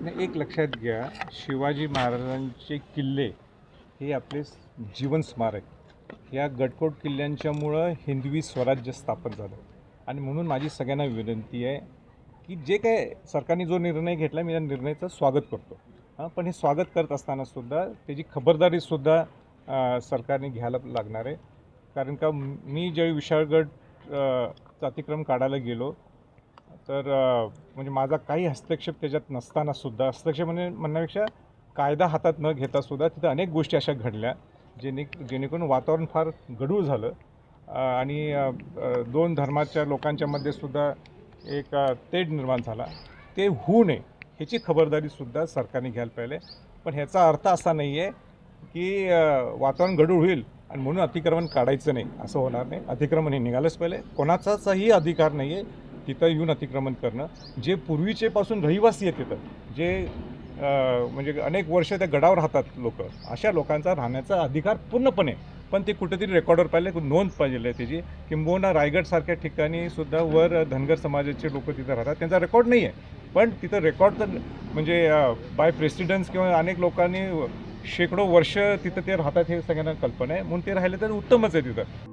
नाही, एक लक्षात घ्या शिवाजी महाराजांचे किल्ले हे आपले जीवन स्मारक. या गडकोट किल्ल्यांच्यामुळं हिंदवी स्वराज्य स्थापन झालं. आणि म्हणून माझी सगळ्यांना विनंती आहे की जे काय सरकारने जो निर्णय घेतला मी त्या निर्णयाचं स्वागत करतो. हां पण हे स्वागत करत असतानासुद्धा त्याची खबरदारीसुद्धा अं, सरकारने घ्यायला लागणार आहे. कारण का मी ज्यावेळी विशाळगड चा अतिक्रम काढायला गेलो तर म्हणजे माझा काही हस्तक्षेप त्याच्यात नसताना सुद्धा हस्तक्षेप म्हणजे म्हणण्यापेक्षा कायदा हातात न घेता सुद्धा तिथं अनेक गोष्टी अशा घडल्या जेणे जेणेकरून वातावरण फार गढूळ झालं. आणि दोन धर्माच्या लोकांच्यामध्ये सुद्धा एक तेढ निर्माण झाला. ते होऊ नये ह्याची खबरदारीसुद्धा सरकारने घ्यायला पाहिजे. पण ह्याचा अर्थ असा नाही आहे की वातावरण गढूळ होईल आणि म्हणून अतिक्रमण काढायचं नाही असं होणार नाही. अतिक्रमण हे निघालंच पाहिजे. कोणाचाही अधिकार नाही आहे तिथं येऊन अतिक्रमण करणं जे पूर्वीचेपासून रहिवासी आहेत तिथं जे म्हणजे अनेक वर्ष त्या गडावर राहतात लोक अशा लोकांचा राहण्याचा अधिकार पूर्णपणे पण ते कुठेतरी रेकॉर्डवर पाहिले नोंद पाहिजे आहे त्याची किंबहुना रायगडसारख्या ठिकाणी सुद्धा वर धनगर समाजाचे लोक तिथं राहतात त्यांचा रेकॉर्ड नाही आहे. पण तिथं रेकॉर्ड तर म्हणजे बाय प्रेसिडेंट्स किंवा अनेक लोकांनी शेकडो वर्ष तिथं ते राहतात हे सगळ्यांना कल्पना आहे म्हणून ते राहिले तर उत्तमच आहे तिथं.